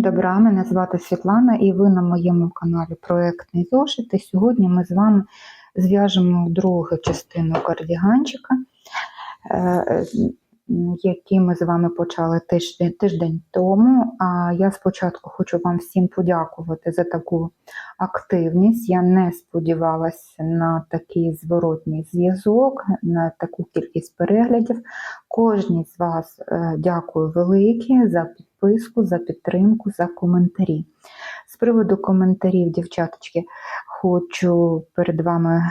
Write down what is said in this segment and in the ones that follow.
Добра, мене звати Світлана, і ви на моєму каналі Проектний зошит. І сьогодні ми з вами зв'яжемо другу частину кардіганчика, е, ми з вами почали тиждень, тиждень тому. А я спочатку хочу вам всім подякувати за таку активність. Я не сподівалася на такий зворотній зв'язок, на таку кількість переглядів. Кожній з вас е, дякую велике за підписку, за підтримку, за коментарі. З приводу коментарів, дівчаточки, хочу перед вами е,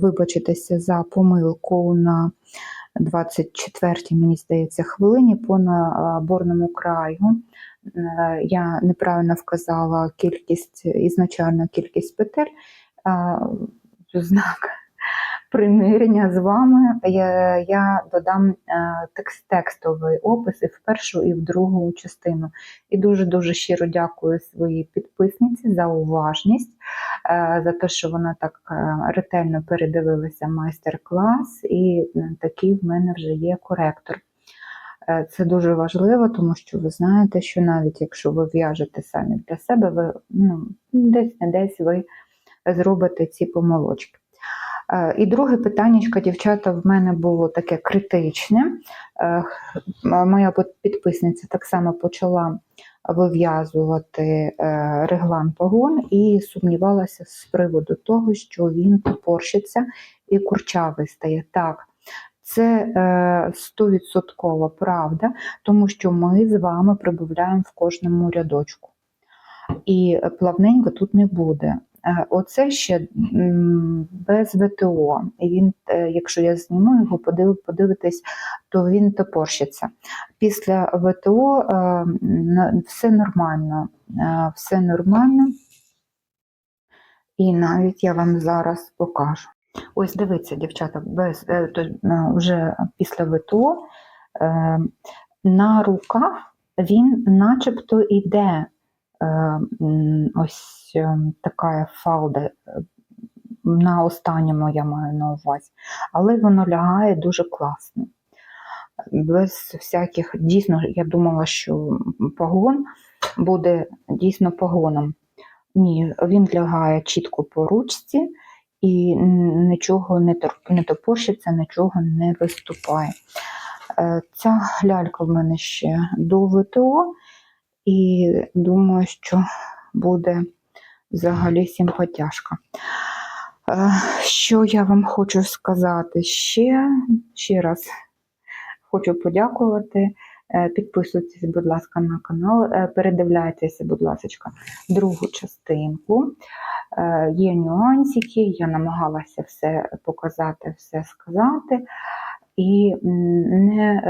вибачитися за помилку на 24-й, мені здається, хвилині по наборному краю. Е, Я неправильно вказала кількість, ізначальну кількість петель. Знак примирення з вами я, я додам е, текст, текстовий опис і в першу і в другу частину. І дуже-дуже щиро дякую своїй підписниці за уважність, е, за те, що вона так е, ретельно передивилася майстер-клас, і такий в мене вже є коректор. Це дуже важливо, тому що ви знаєте, що навіть якщо ви в'яжете самі для себе, ви ну, десь не десь ви зробите ці помилочки. Е, І друге питання, дівчата, в мене було таке критичне. Е, Моя підписниця так само почала вив'язувати е, реглан погон і сумнівалася з приводу того, що він топорщиться і курчавий стає. Так, це е, стовідсоткова правда, тому що ми з вами прибавляємо в кожному рядочку. І плавненько тут не буде. Е, Оце ще без ВТО. І він, е, якщо я зніму його, подив, подивитись, то він топорщиться. Після ВТО е, все нормально. Все нормально. І навіть я вам зараз покажу. Ось дивіться, дівчата, без, то, вже після ВТО на руках він начебто іде е, ось така фалда е, на останньому я маю на увазі, але воно лягає дуже класно. Без всяких, дійсно, я думала, що погон буде дійсно погоном. Ні, він лягає чітко по ручці і нічого не, не топорщиться, нічого не виступає. Е, Ця лялька в мене ще до ВТО, і думаю, що буде взагалі симпатяшка. Е, Що я вам хочу сказати ще, ще раз хочу подякувати. Е, Підписуйтесь, будь ласка, на канал, е, передивляйтеся, будь ласка, другу частинку. Є нюансики, я намагалася все показати, все сказати. І не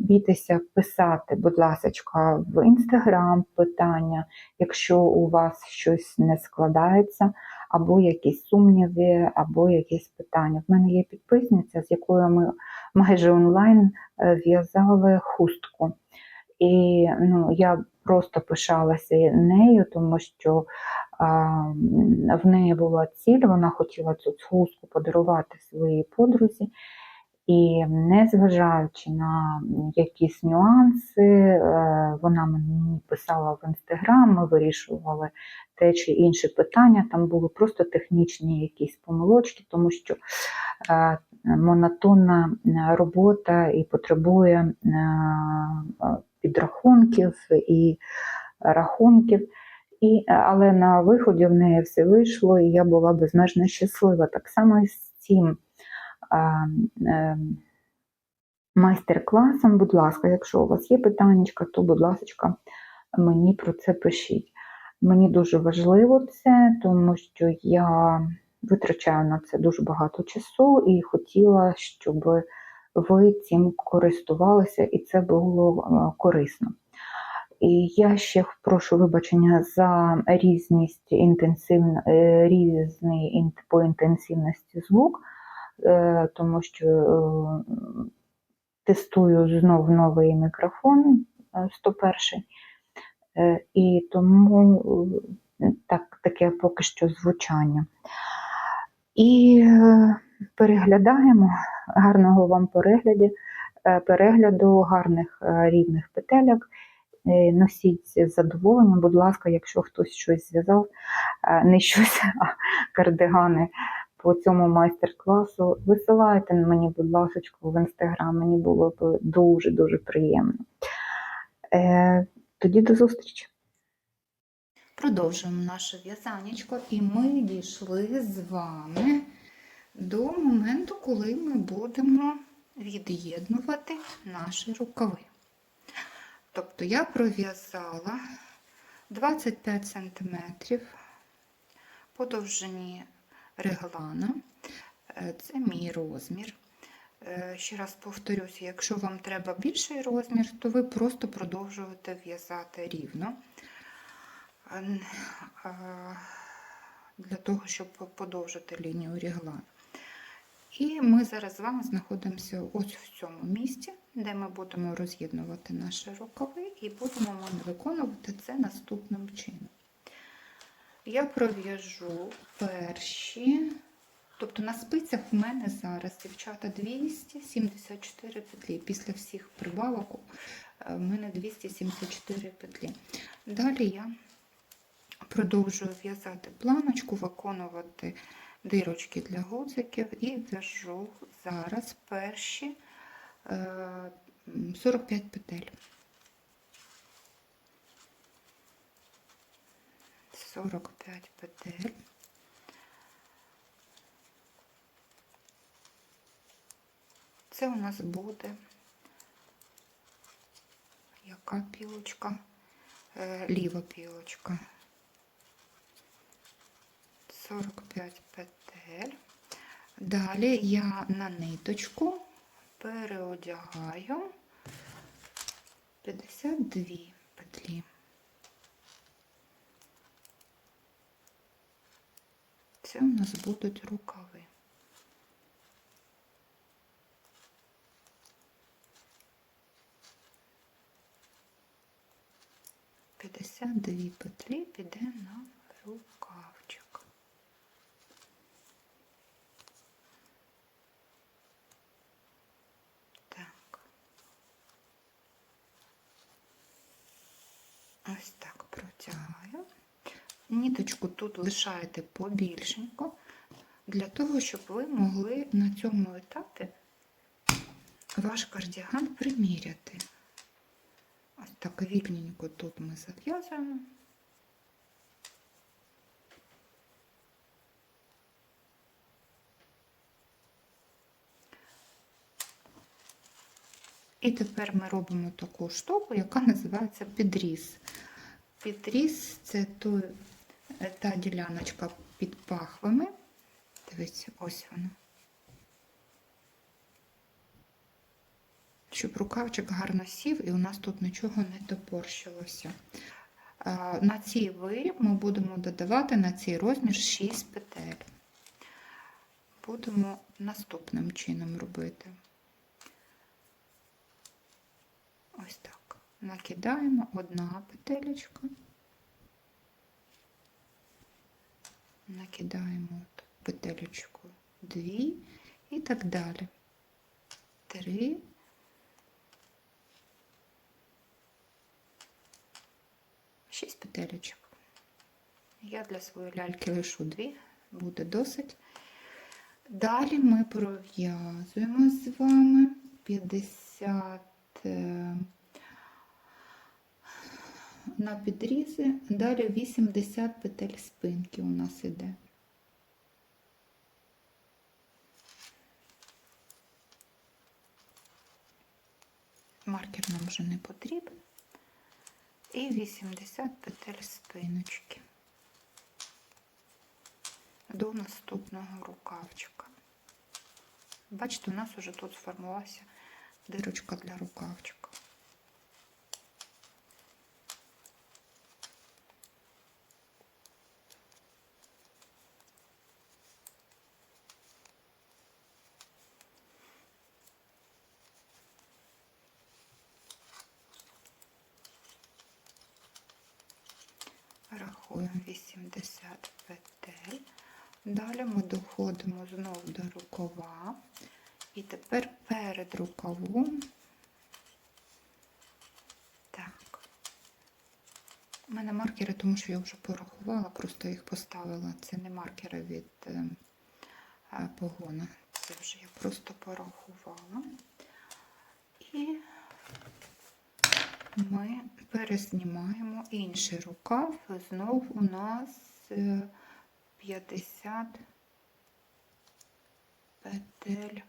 бійтеся писати, будь ласка, в інстаграм питання, якщо у вас щось не складається, або якісь сумніви, або якісь питання. В мене є підписниця, з якою ми майже онлайн е, в'язали хустку. І ну, я просто пишалася нею, тому що а, в неї була ціль, вона хотіла цю хустку подарувати своїй подрузі. І незважаючи на якісь нюанси, е, вона мені писала в інстаграм, ми вирішували те чи інше питання. Там були просто технічні якісь помилочки, тому що е, монотонна робота і потребує е, підрахунків і рахунків. І, але на виході в неї все вийшло, і я була безмежно щаслива. Так само і з цим майстер-класом, будь ласка, якщо у вас є питання, то, будь ласка, мені про це пишіть. Мені дуже важливо це, тому що я витрачаю на це дуже багато часу і хотіла, щоб ви цим користувалися, і це було е, корисно. І я ще прошу вибачення за різність інтенсивно, е, різний по інтенсивності звук, е, тому що е, тестую знов новий мікрофон е, 101, е, і тому е, так, таке поки що звучання. І е, переглядаємо гарного вам перегляду, е, перегляду гарних е, рівних петельок. е, носіть з задоволенням. Будь ласка, якщо хтось щось зв'язав, е, не щось, а кардигани по цьому майстер-класу, висилайте мені, будь ласка, в інстаграм. Мені було б дуже-дуже приємно. Е, Тоді до зустрічі. Продовжуємо наше в'язанечко, і ми дійшли з вами до моменту, коли ми будемо від'єднувати наші рукави. Тобто я пров'язала 25 см по довжині реглана. Е, Це мій розмір. Е, Ще раз повторюся, якщо вам треба більший розмір, то ви просто продовжуєте в'язати рівно. Е, Для того, щоб подовжити лінію реглана. І ми зараз з вами знаходимося ось в цьому місці, де ми будемо роз'єднувати наші рукави і будемо виконувати це наступним чином. Я пров'яжу перші, тобто на спицях в мене зараз, дівчата, 274 петлі. Після всіх прибавок е, в мене 274 петлі. Далі я продовжую в'язати планочку, виконувати дирочки для гудзиків і в'яжу зараз перші е, 45 петель. 45 петель. Це у нас буде яка пілочка? Е, ліва пілочка. 45 петель. Далі я на ниточку переодягаю 52 петлі. Це у нас будуть рукави. П'ятдесят дві петлі піде на рукавчик. Так. Ось так протягаю. Ніточку тут лишаєте побільшенько, для того, щоб ви могли на цьому етапі ваш кардіган приміряти. Ось так вільненько тут ми зав'язуємо. І тепер ми робимо таку штуку, яка називається підріз. Підріз це той, та діляночка під пахвами. Дивіться, ось вона. Щоб рукавчик гарно сів і у нас тут нічого не топорщилося. На цей виріб ми будемо додавати на цей розмір 6 петель. Будемо наступним чином робити. Ось так. Накидаємо одна петелечка, накидаємо петелечку дві і так далі. Три. Шість петелечок. Я для своєї ляльки лишу дві, буде досить. Далі ми пров'язуємо з вами 50 на підрізи, далі 80 петель спинки у нас іде. Маркер нам вже не потрібен. І 80 петель спиночки до наступного рукавчика. Бачите, у нас вже тут сформувався дирочка для рукавчика. Рахуємо 80 петель. Далі ми доходимо знову до рукава. І тепер перед рукавом, так, У мене маркери, тому що я вже порахувала, просто їх поставила. Це не маркери від е, е, погона. Це вже я просто порахувала. І ми перезнімаємо інший рукав. Знов у нас е, 50 петель.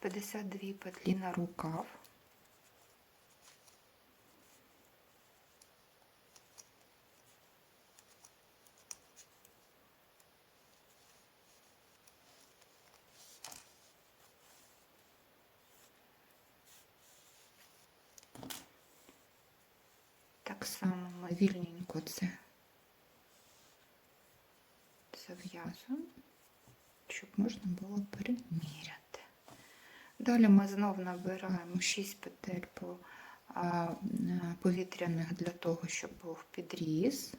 52 петлі на рукав. Так само ми вільненько це зав'язуємо, щоб можна було переміряти. Далі ми знов набираємо 6 петель по повітряних для того, щоб був підріз.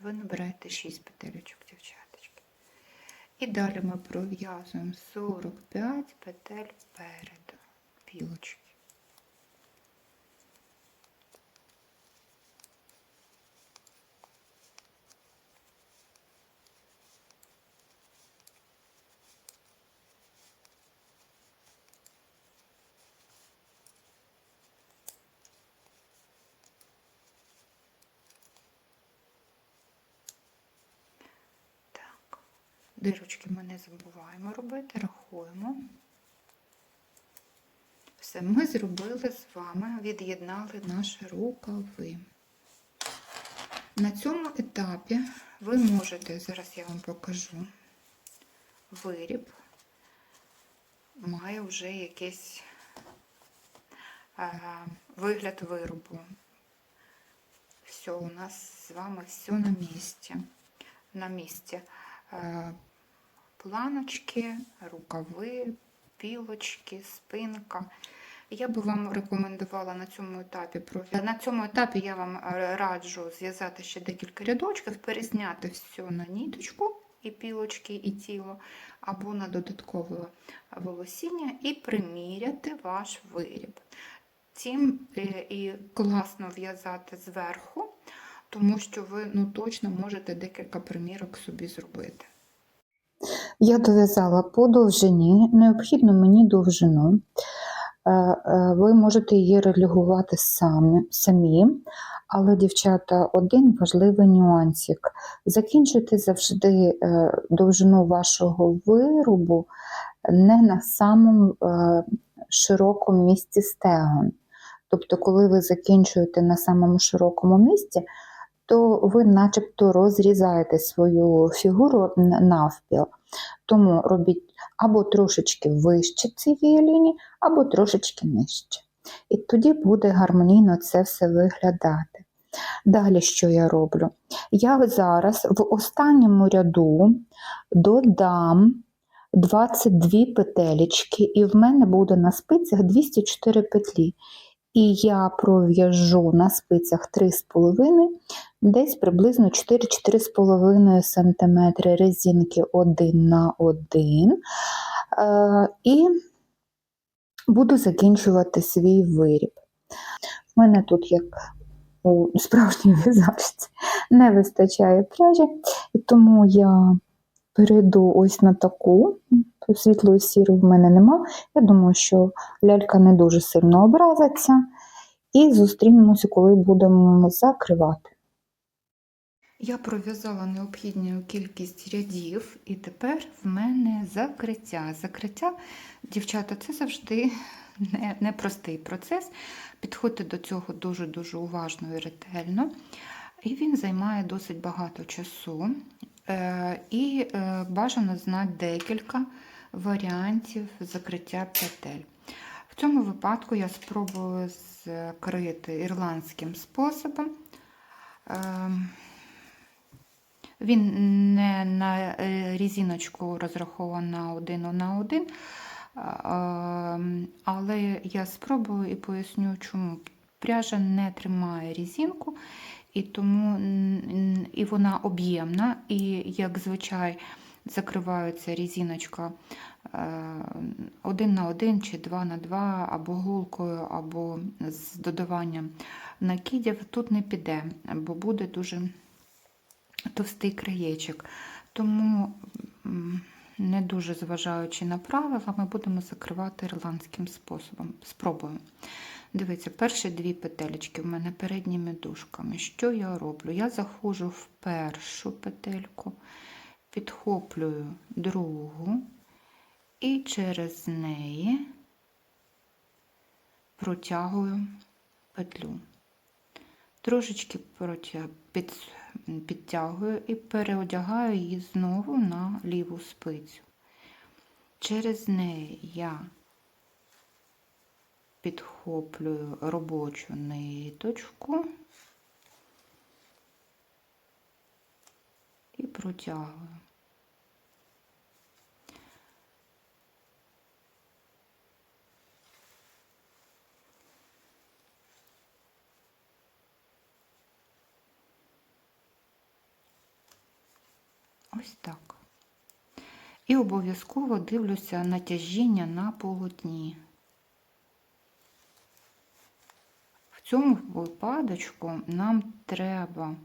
Ви набираєте 6 петелечок, дівчаточки. І далі ми пров'язуємо 45 петель переду пілочки. Так, дирочки ми не забуваємо робити, рахуємо. Все, ми зробили з вами, від'єднали наші рукави. На цьому етапі ви можете, зараз я вам покажу, виріб має вже якийсь е, вигляд виробу. Все, у нас з вами все на місці. На місці е, планочки, рукави, пілочки, спинка. Я би вам рекомендувала на цьому етапі профі- На цьому етапі я вам е, раджу зв'язати ще декілька рядочків, перезняти все на ніточку, і пілочки, і тіло, або на додаткове волосіння, і приміряти ваш виріб. Тим е, і класно в'язати зверху, тому що ви ну, точно можете декілька примірок собі зробити. Я дов'язала по довжині, необхідно мені довжину. Е, е, Ви можете її релігувати самі, самі, але, дівчата, один важливий нюансик. Закінчуйте завжди е, довжину вашого виробу не на самому широкому місці стегон. Тобто, коли ви закінчуєте на самому широкому місці, то ви начебто розрізаєте свою фігуру навпіл. Тому робіть або трошечки вище цієї лінії, або трошечки нижче. І тоді буде гармонійно це все виглядати. Далі, що я роблю? Я зараз в останньому ряду додам 22 петелечки, і в мене буде на спицях 204 петлі. І я пров'яжу на спицях 3,5, десь приблизно 4-4,5 см резинки 1 на 1. Е, І буду закінчувати свій виріб. У мене тут, як у справжній в'язальці, не вистачає пряжі, і тому я перейду ось на таку. Світлої сіру в мене нема. Я думаю, що лялька не дуже сильно образиться. І зустрінемося, коли будемо закривати. Я пров'язала необхідну кількість рядів, і тепер в мене закриття. Закриття, дівчата, це завжди не- непростий процес. Підходьте до цього дуже-дуже уважно і ретельно. І він займає досить багато часу. Е, І е, бажано знати декілька варіантів закриття петель. В цьому випадку я спробую закрити ірландським способом. Ем, Він не на е, різиночку розрахований на один на один, ем, але я спробую і поясню, чому. Пряжа не тримає різинку, і тому і вона об'ємна, і як звичай закривається різіночка е, один на один чи два на два, або гулкою, або з додаванням накидів, тут не піде, бо буде дуже товстий краєчок. Тому, не дуже зважаючи на правила, ми будемо закривати ірландським способом. Спробуємо. Дивіться, перші дві петелечки в мене передніми дужками. Що я роблю? Я заходжу в першу петельку, підхоплюю другу і через неї протягую петлю. Трошечки під, підтягую і переодягаю її знову на ліву спицю. Через неї я підхоплюю робочу ниточку і протягую. Ось так. І обов'язково дивлюся натяжіння на полотні. В цьому випадочку нам треба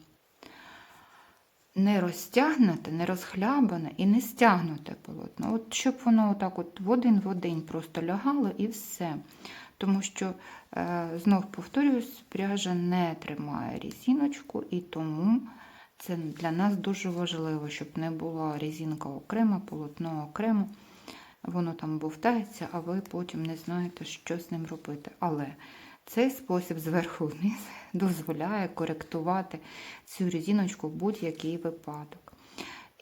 не розтягнути, не розхлябане і не стягнуте полотно. От щоб воно отак от в один в один просто лягало і все. Тому що, е, знов повторюсь, пряжа не тримає різіночку, і тому це для нас дуже важливо, щоб не була різинка окремо, полотно окремо. Воно там бовтається, а ви потім не знаєте, що з ним робити. Але цей спосіб зверху вниз дозволяє коректувати цю різиночку в будь-який випадок.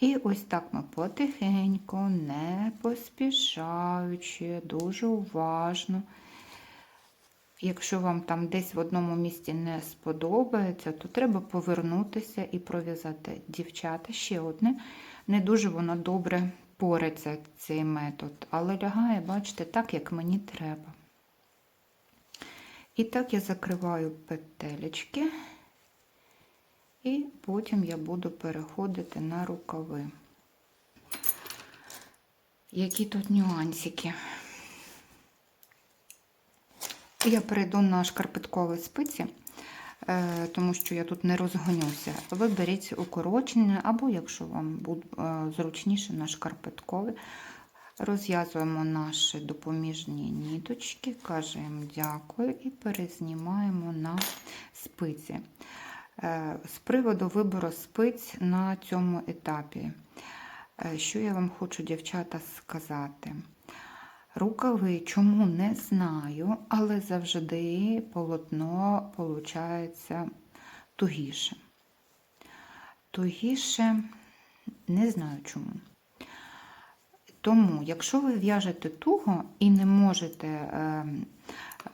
І ось так ми потихеньку, не поспішаючи, дуже уважно. Якщо вам там десь в одному місці не сподобається, то треба повернутися і пров'язати. Дівчата, ще одне. Не дуже воно добре пореться цей метод, але лягає, бачите, так, як мені треба. І так я закриваю петелечки, і потім я буду переходити на рукави. Які тут нюансики? Я перейду на шкарпеткові спиці, е, тому що я тут не розгонюся. Ви беріть укорочення, або, якщо вам буде зручніше, на шкарпеткові. Розв'язуємо наші допоміжні ніточки, кажемо дякую і перезнімаємо на спиці. Е, З приводу вибору спиць на цьому етапі, що я вам хочу, дівчата, сказати. Рукави чому не знаю, але завжди полотно виходить тугіше. Тугіше не знаю чому. Тому, якщо ви в'яжете туго і не можете е,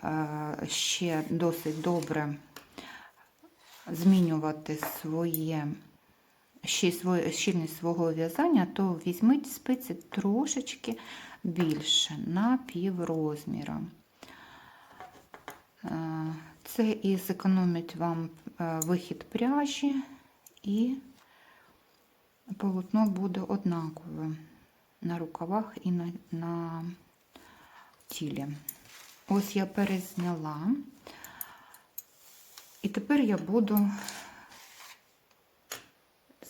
е, ще досить добре змінювати своє щільність свого в'язання, то візьміть спиці трошечки більше на пів розміра. Е, це і зекономить вам е, вихід пряжі, і полотно буде однакове на рукавах і на, на тілі. Ось я перезняла, і тепер я буду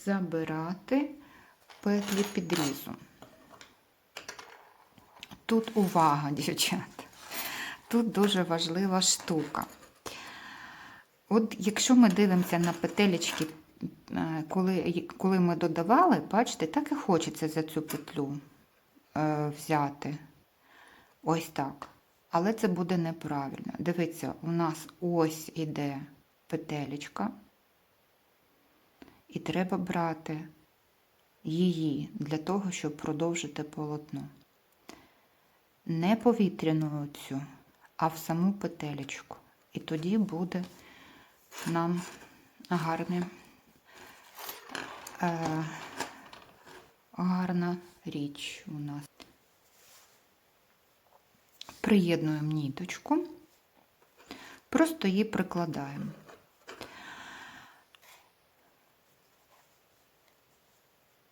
забирати петлі підрізу. Тут увага, дівчата. Тут дуже важлива штука. От якщо ми дивимося на петелечки, коли коли ми додавали, бачите, так і хочеться за цю петлю е, взяти. Ось так. Але це буде неправильно. Дивіться, у нас ось іде петелечка, і треба брати її для того, щоб продовжити полотно не повітряну цю, а в саму петелечку. І тоді буде нам гарне, е, гарна річ у нас. Приєднуємо ніточку, просто її прикладаємо.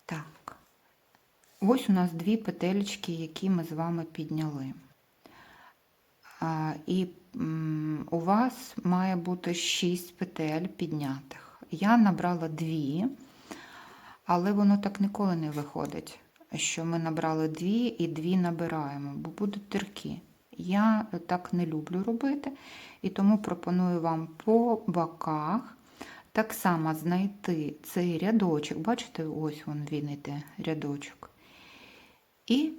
Так, Ось у нас дві петелечки, які ми з вами підняли. А, І м, у вас має бути 6 петель піднятих. Я набрала дві, але воно так ніколи не виходить, що ми набрали дві і дві набираємо, бо будуть дірки. Я так не люблю робити, і тому пропоную вам по боках так само знайти цей рядочок. Бачите, ось він іде рядочок. І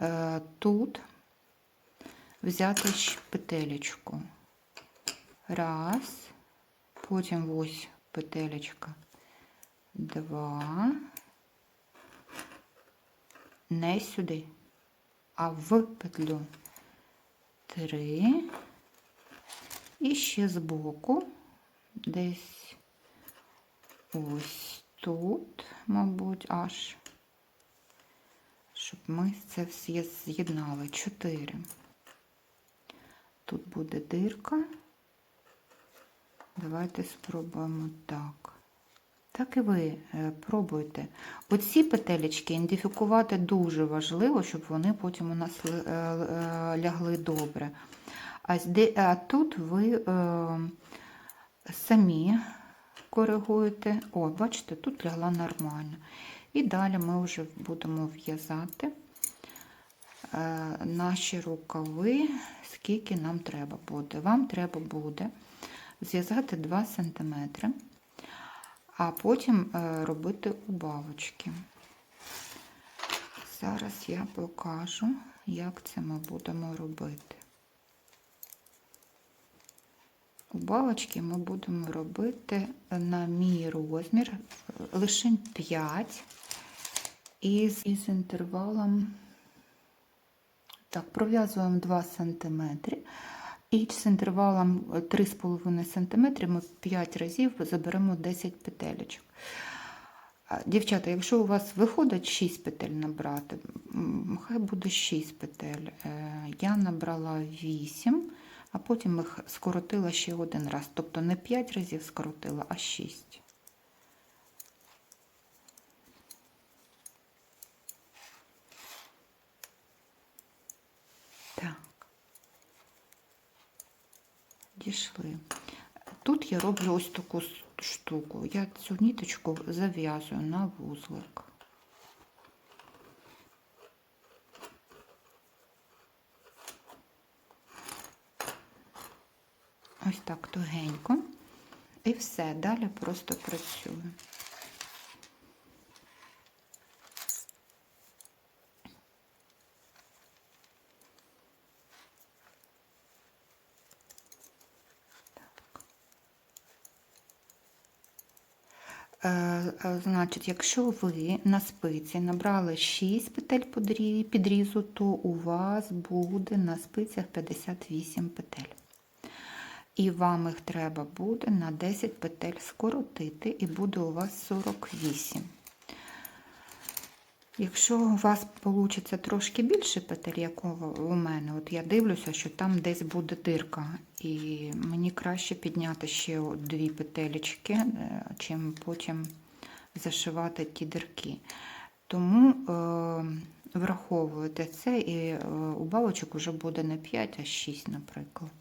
е, тут взяти петелечку. Раз, потім ось петелечка. Два. Не сюди, а в петлю. Три. І ще збоку, десь ось тут, мабуть, аж щоб ми це все з'єднали. Чотири. Тут буде дирка. Давайте спробуємо так. Так і ви е, пробуйте. Оці петелечки ідентифікувати дуже важливо, щоб вони потім у нас е, е, лягли добре. А, тут ви самі коригуєте. О, бачите, тут лягла нормально. І далі ми вже будемо в'язати наші рукави, скільки нам треба буде. Вам треба буде зв'язати 2 см, а потім е, робити убавочки. Зараз я покажу, як це ми будемо робити. Убавочки ми будемо робити на мій розмір лише 5 із, із інтервалом. Так, пров'язуємо 2 см. І з інтервалом 3,5 см ми 5 разів заберемо 10 петелечок. Дівчата, якщо у вас виходить 6 петель набрати, хай буде 6 петель. Е, Я набрала 8, а потім їх скоротила ще один раз. Тобто не 5 разів скоротила, а 6. Так. Дійшли. Тут я роблю ось таку штуку. Я цю ниточку зав'язую на вузлик. Ось так тугенько. І все, далі просто працюю. Значить, якщо ви на спиці набрали 6 петель підрізу, то у вас буде на спицях 58 петель. І вам їх треба буде на 10 петель скоротити, і буде у вас 48. Якщо у вас вийде трошки більше петель, як у у мене, от я дивлюся, що там десь буде дирка, і мені краще підняти ще дві петелечки, е, чим потім зашивати ті дирки. Тому е, враховуйте це, і е, убавочок вже буде не 5, а 6, наприклад.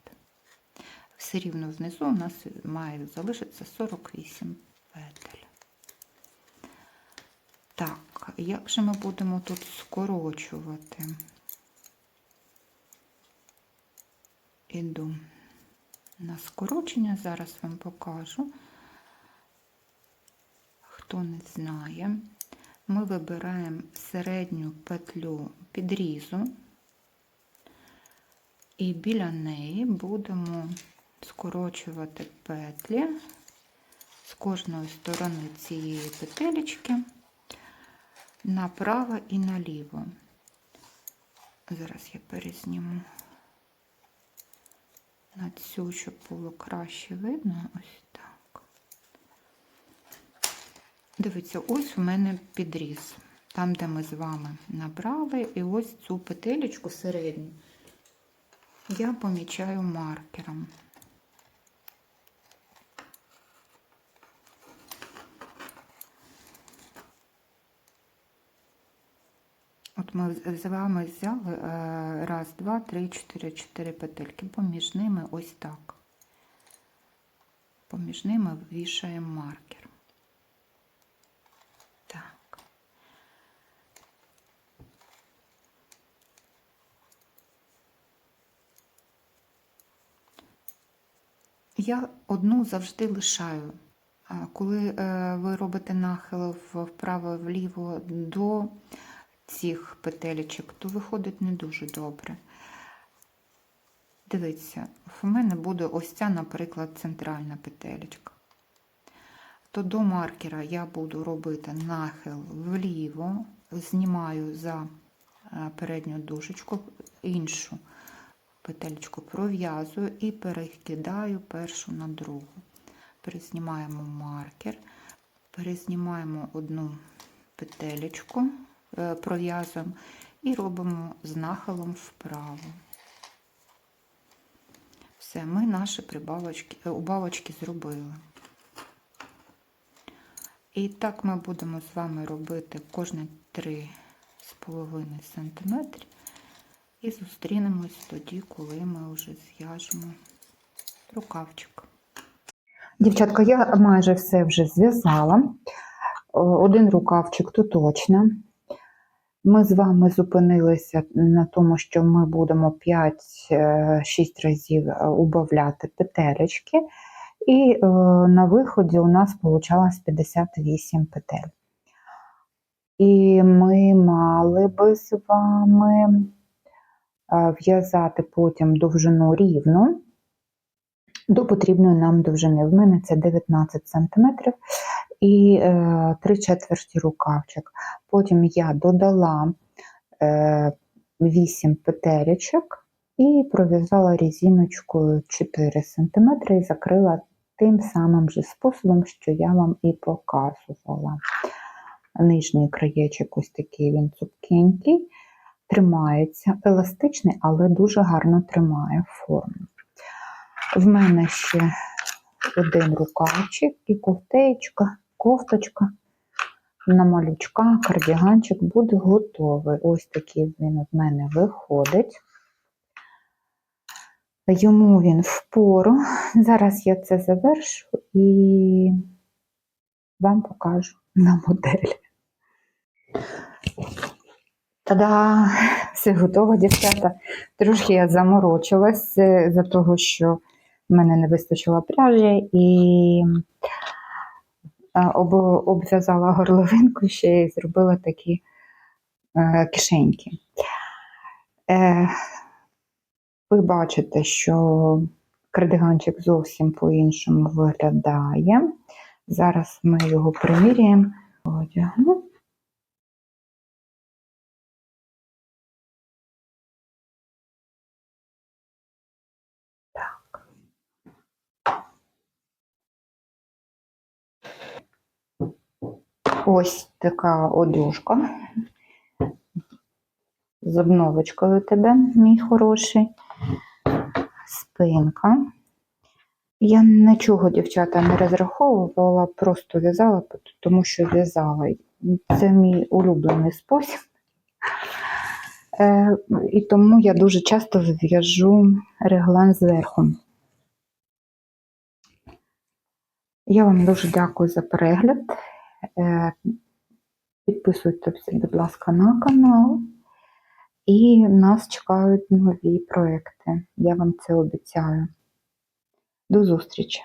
Все рівно знизу у нас має залишитися 48 петель. Так, як же ми будемо тут скорочувати? Іду на скорочення, зараз вам покажу. Хто не знає, ми вибираємо середню петлю підрізу, і біля неї будемо скорочувати петлі з кожної сторони цієї петелечки направо і наліво. Зараз я перезніму на цю, щоб було краще видно. Ось так. Дивіться, ось у мене підріз. Там, де ми з вами набрали, і ось цю петелечку середню я помічаю маркером. Ми з з вами взяли е, раз, два, три, чотири, чотири петельки. Поміж ними ось так. Поміж ними вішаємо маркер. Так. Я одну завжди лишаю. Коли е, ви робите нахил вправо-вліво до цих петелечок, то виходить не дуже добре. Дивіться, в мене буде ось ця, наприклад, центральна петелечка. То до маркера я буду робити нахил вліво, знімаю за е, передню дужечку, іншу петельку пров'язую і перекидаю першу на другу. Перезнімаємо маркер, перезнімаємо одну петелечку, пров'язуємо і робимо з нахилом вправо. Все, ми наші прибавочки, е, убавочки зробили. І так ми будемо з вами робити кожні 3,5 см. І зустрінемось тоді, коли ми вже зв'яжемо рукавчик. Дівчатка, я майже все вже зв'язала. Один рукавчик то точно. Ми з вами зупинилися на тому, що ми будемо 5-6 разів е, убавляти петелечки. І е, на виході у нас вийшло 58 петель. І ми мали би з вами е, в'язати потім довжину рівну до потрібної нам довжини. В мене це 19 см і е, 3 четверті рукавчик. Потім я додала е, 8 петелечок і пров'язала резиночкою 4 см і закрила тим самим же способом, що я вам і показувала. Нижній краєчок ось такий він цупкенький, тримається, еластичний, але дуже гарно тримає форму. В мене ще один рукавчик і кофтеєчка, кофточка на малючка, кардіганчик буде готовий. Ось такий він в мене виходить. Йому він впору. Зараз я це завершу і вам покажу на моделі. Та-да! Все готово, дівчата. Трошки я заморочилась е, за того, що в мене не вистачило пряжі і об- обв'язала горловинку ще і зробила такі е, кишеньки. Е, ви бачите, що кардиганчик зовсім по-іншому виглядає. Зараз ми його приміряємо. Одягну. Ось така одежка. З обновочкою тебе, мій хороший. Спинка. Я нічого, дівчата, не розраховувала, просто в'язала, тому що в'язала. Це мій улюблений спосіб. Е, і тому я дуже часто в'яжу реглан зверху. Я вам дуже дякую за перегляд. Е, Підписуйтесь, будь ласка, на канал. І нас чекають нові проекти. Я вам це обіцяю. До зустрічі!